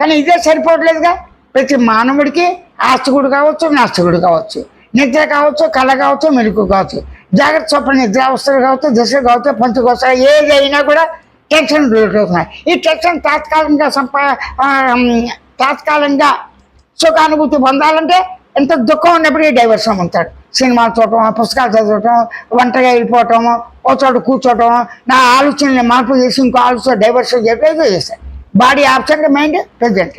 కానీ ఇదే సరిపోవట్లేదుగా. ప్రతి మానవుడికి ఆస్తికుడు కావచ్చు నాస్తికుడు కావచ్చు. నిద్ర కావచ్చు కళ కావచ్చు మెరుగు కావచ్చు. జాగ్రత్త స్వప్న నిద్రావస్థలు కావచ్చు దశలు కావచ్చు పంచకోస ఏదైనా కూడా టెన్షన్ అవుతున్నాయి ఈ టెన్షన్ తాత్కాలికంగా సంపా తాత్కాలికంగా సుఖానుభూతి పొందాలంటే ఎంత దుఃఖం ఉన్నప్పటికీ డైవర్షన్ ఉంటాడు సినిమాలు చూడటం పుస్తకాలు చదవటం వంటగా వెళ్ళిపోవటం ఓ చోట కూర్చోవటం నా ఆలోచనని మార్పు చేసి ఇంకో ఆలోచన డైవర్షన్ చెప్పేదో చేశాను బాడీ ఆబ్సెంట్ మైండ్ ప్రజెంట్.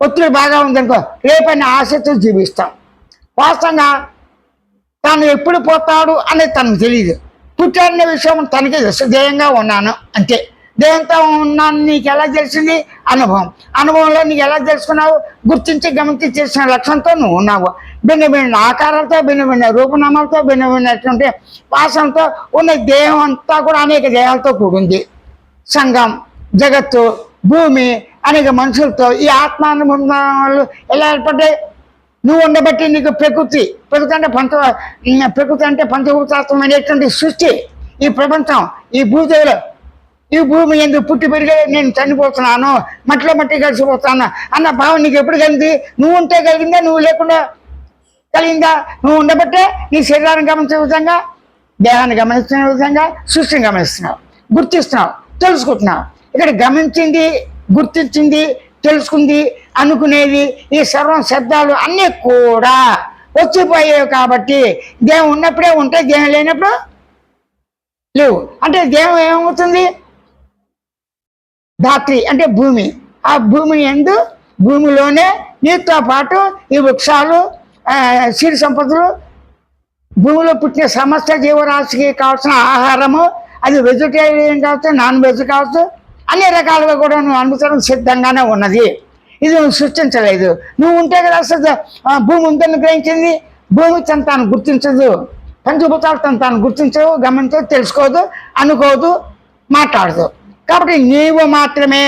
ఒత్తిడి బాగా ఉందనుకో రేపని ఆశతో జీవిస్తాం వాస్తవంగా తాను ఎప్పుడు పోతాడు అనేది తనకు తెలియదు పుట్టాడనే విషయం తనకి తెలుసు ఉన్నాను అంతే. దేహంతో ఉన్నాను నీకు ఎలా తెలిసింది? అనుభవం. అనుభవంలో నీకు ఎలా తెలుసుకున్నావు? గుర్తించి గమనించి చేసిన లక్ష్యంతో నువ్వు ఉన్నావు. భిన్న భిన్న ఆకారాలతో భిన్న భిన్న రూపనామాలతో భిన్న భిన్నటువంటి వాసనతో ఉన్న దేహం అంతా కూడా అనేక దేహాలతో కూడింది. సంఘం జగత్తు భూమి అనేక మనుషులతో ఈ ఆత్మానుబంధాలు ఎలా ఏర్పడ్డాయి? నువ్వు ఉండబట్టి నీకు ప్రకృతి ప్రకృతి అంటే పంచ ప్రకృతి అంటే పంచభూతాత్మైనటువంటి సృష్టి ఈ ప్రపంచం ఈ భూదేవులు ఈ భూమి ఎందుకు పుట్టి పెరిగే నేను చనిపోతున్నాను మట్టిలో మట్టి కలిసిపోతాను అన్న భావం నీకు ఎప్పుడు కలిగింది? నువ్వు ఉంటే కలిగిందా? నువ్వు లేకుండా కలిగిందా? నువ్వు ఉండబట్టే నీ శరీరాన్ని గమనించే విధంగా దేహాన్ని గమనిస్తున్న విధంగా సృష్టిని గమనిస్తున్నావు గుర్తిస్తున్నావు తెలుసుకుంటున్నావు. ఇక్కడ గమనించింది గుర్తించింది తెలుసుకుంది అనుకునేది ఈ సర్వం శబ్దాలు అన్నీ కూడా వచ్చిపోయాయి కాబట్టి దేహం ఉన్నప్పుడే ఉంటాయి దేహం లేనప్పుడు లేవు. అంటే దేహం ఏమవుతుంది? ధాత్రి అంటే భూమి. ఆ భూమి ఎందు భూమిలోనే నీటితో పాటు ఈ వృక్షాలు సిరి సంపదలు భూమిలో పుట్టిన సమస్త జీవరాశికి కావాల్సిన ఆహారము అది వెజిటేరియన్ కావచ్చు నాన్ వెజ్ కావచ్చు అన్ని రకాలుగా కూడా నువ్వు అనుసరణ సిద్ధంగానే ఉన్నది. ఇది నువ్వు సృష్టించలేదు. నువ్వు ఉంటే కదా అసలు భూమి ఉందని గ్రహించింది. భూమి తను తాను గుర్తించదు. పంచభూతాలు తను తాను గుర్తించవు గమనించదు తెలుసుకోదు అనుకోదు మాట్లాడదు. కాబట్టి నీవు మాత్రమే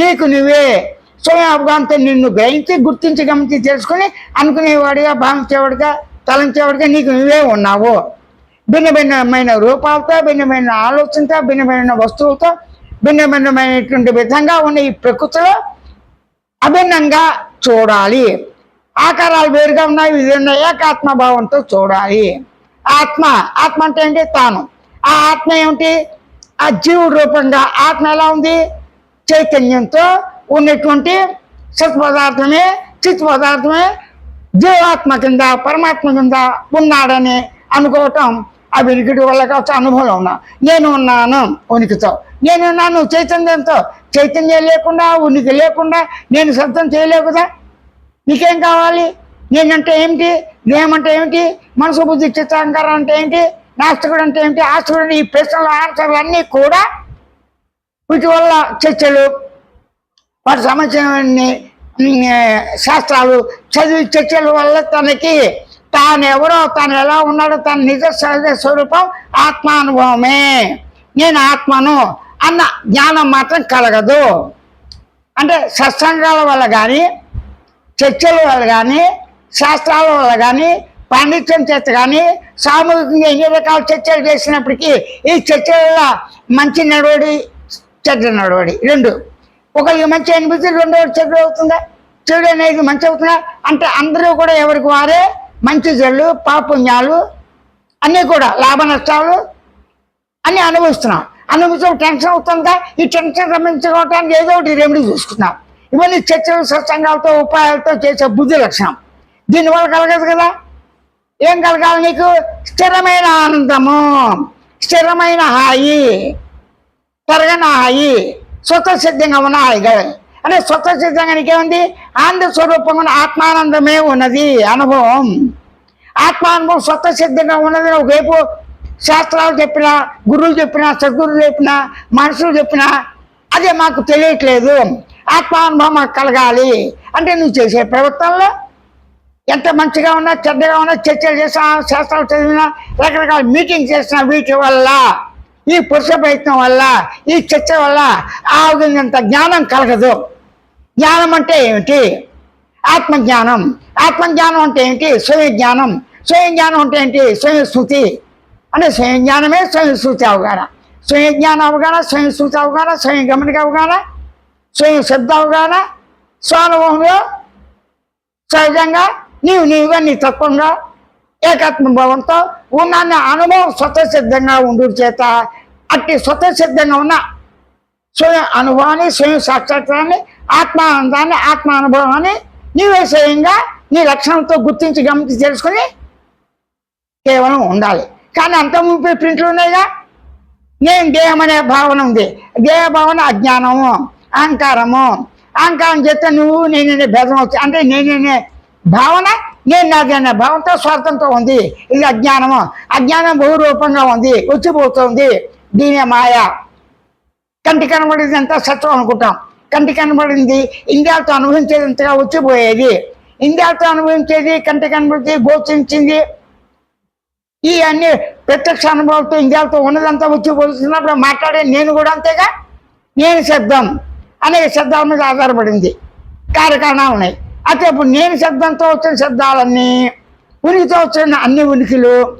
నీకు నువ్వే. స్వయం అవగాహనతో నిన్ను గ్రహించి గుర్తించి గమనించి తెలుసుకొని అనుకునేవాడిగా భావించేవాడిగా తలంచేవాడిగా నీకు నువ్వే ఉన్నావు. భిన్న భిన్నమైన రూపాలతో భిన్నమైన ఆలోచనతో భిన్నమైన వస్తువులతో భిన్న భిన్నమైనటువంటి విధంగా ఉన్న ఈ ప్రకృతిలో అభిన్నంగా చూడాలి. ఆకారాలు వేరుగా ఉన్నాయి విభిన్న ఏకాత్మ భావంతో చూడాలి. ఆత్మ ఆత్మ అంటే ఏంటి? తాను. ఆ ఆత్మ ఏమిటి? ఆ జీవుడు రూపంగా ఆత్మ ఎలా ఉంది? చైతన్యంతో ఉన్నటువంటి సత్ పదార్థమే చిత్ పదార్థమే జీవాత్మ కింద పరమాత్మ కింద ఉన్నాడని అనుకోవటం ఆ వెనుకటి వల్ల కావచ్చు అనుభవం ఉన్నా. నేను ఉన్నాను ఉనికితో. నేను ఉన్నాను చైతన్యంతో. చైతన్యం లేకుండా ఉనికి లేకుండా నేను శబ్దం చేయలేవు కదా నీకేం కావాలి? నేనంటే ఏమిటి? దేహం అంటే ఏమిటి? మనసు బుద్ధి చిత్తాంకారం అంటే ఏంటి నాస్తికుడు అంటే ఏమిటి? ఆస్తికుడు ఈ ప్రశ్నల ఆన్సర్లు అన్నీ కూడా వీటి వల్ల చర్చలు వాటి సంబంధించిన శాస్త్రాలు చదివి చర్చల వల్ల తనకి తాను ఎవరో తాను ఎలా ఉన్నాడో తన నిజ సహజ స్వరూపం ఆత్మానుభవమే. నేను ఆత్మను అన్న జ్ఞానం మాత్రం కలగదు. అంటే సత్సంగాల వల్ల కానీ చర్చల వల్ల కానీ శాస్త్రాల వల్ల కానీ పాండిత్యం చేత కానీ సామూహికంగా ఎన్ని రకాల చర్చలు చేసినప్పటికీ ఈ చర్చల మంచి నడవడి చెడ్డ నడవడి. రెండు ఒకరికి మంచి అనిపిస్తే రెండో చెడు అవుతుందా? చెడు అనేది మంచి అవుతుందా? అంటే అందరూ కూడా ఎవరికి వారే? మంచి జల్లు పాపుణ్యాలు అన్నీ కూడా లాభ నష్టాలు అన్నీ అనుభవిస్తున్నాం. అనుభవించడం టెన్షన్ అవుతుందిగా ఈ టెన్షన్ రమించుకోవటానికి ఏదో ఒకటి రెమెడీ చూసుకున్నాం ఇవన్నీ చర్చలు సత్సంగాలతో ఉపాయాలతో చేసే బుద్ధి లక్షణం. దీనివల్ల కలగదు కదా? ఏం కలగాలి నీకు? స్థిరమైన ఆనందము స్థిరమైన హాయి తరగని హాయి స్వతసిద్ధంగా ఉన్న హాయిగా. అంటే స్వత సిద్ధంగా నీకేముంది? ఆనంద స్వరూపంగా ఆత్మానందమే ఉన్నది అనుభవం. ఆత్మానుభవం స్వత సిద్ధంగా ఉన్నది ఒకవైపు శాస్త్రాలు చెప్పినా గురువులు చెప్పినా సద్గురులు చెప్పినా మనుషులు చెప్పినా అదే మాకు తెలియట్లేదు. ఆత్మానుభవం మాకు కలగాలి. అంటే నువ్వు చేసే ప్రవర్తనలో ఎంత మంచిగా ఉన్నా చెడ్డగా ఉన్నా చర్చలు చేసినా శాస్త్రాలు చదివినా రకరకాల మీటింగ్ చేసిన వీటి వల్ల ఈ పురుష ప్రయత్నం వల్ల ఈ చర్చ వల్ల ఆగినంత జ్ఞానం కలగదు. జ్ఞానం అంటే ఏమిటి? ఆత్మజ్ఞానం. ఆత్మజ్ఞానం అంటే ఏంటి స్వయం జ్ఞానం స్వయం జ్ఞానం అంటే ఏంటి? స్వయం స్మృతి అంటే స్వయం జ్ఞానమే స్వయం స్మృతి అవగాహన. స్వయం జ్ఞాన అవగాహన స్వయం స్మృతి అవగాహన స్వయం గమనిక అవగాహన స్వయం శబ్ద అవగాహన స్వానుభవంలో సహజంగా నీవు నీవుగా నీ తత్వంగా ఏకాత్మ భావంతో ఉన్న అనుభవం స్వతసిద్ధంగా ఉండు చేత. అట్టి స్వతసిద్ధంగా ఉన్న స్వయం అనుభవాన్ని స్వయం సాక్షాత్కారాన్ని ఆత్మానందాన్ని ఆత్మ అనుభవాన్ని నీవే స్వయంగా నీ లక్షణంతో గుర్తించి గమనించి తెలుసుకుని కేవలం ఉండాలి. కానీ అంత ముప్పై ప్రింట్లు ఉన్నాయిగా? నేను దేహం అనే భావన ఉంది. దేహ భావన అజ్ఞానము అహంకారము. అహంకారం చేస్తే నువ్వు నేనే భేదం వచ్చి అంటే నేననే భావన నేను నాది అనే భావంతో స్వార్థంతో ఉంది. ఇది అజ్ఞానము. అజ్ఞానం బహురూపంగా ఉంది వచ్చిపోతుంది. దీనే మాయ. కంటి కనబడేది అంతా సత్యం అనుకుంటాం. కంటి కనబడింది. ఇండియాతో అనుభవించేదంతగా వచ్చిపోయేది. ఇండియాతో అనుభవించేది కంటి కనబడింది గోచరించింది. ఈ అన్ని ప్రత్యక్ష అనుభవంతో ఇండియాతో ఉన్నదంతా వచ్చిపోతున్నప్పుడు మాట్లాడే నేను కూడా అంతేగా? నేను శబ్దం అనే శబ్దాల మీద ఆధారపడింది. కార్యకారణాలు ఉన్నాయి. అయితే ఇప్పుడు నేను శబ్దంతో వచ్చిన శబ్దాలన్నీ ఉనికితో వచ్చిన అన్ని ఉనికిలు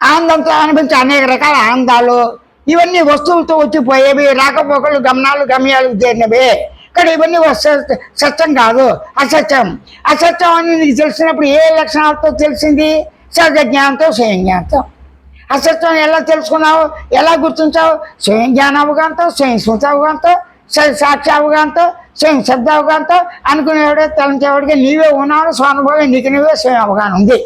ఆనందంతో అనిపించే అనేక రకాల ఆనందాలు ఇవన్నీ వస్తువులతో వచ్చిపోయేవి రాకపోకలు గమనాలు గమ్యాలు చేరినవి. కానీ ఇవన్నీ సత్యం కాదు అసత్యం. అసత్యం అని నీకు తెలిసినప్పుడు ఏ లక్షణాలతో తెలిసింది? సహజ జ్ఞానంతో స్వయం జ్ఞానంతో అసత్యం ఎలా తెలుసుకున్నావు? ఎలా గుర్తించావు? స్వయం జ్ఞాన అవగాహనతో స్వయం స్మృతి అవగాహనతో సాక్షి అవగాహనతో స్వయం శబ్ద అవగాహనతో అనుకునేవాడే తలంచేవాడికి నీవే ఉన్నావు స్వానుభవం నీకు నీవే స్వయం అవగాహన ఉంది.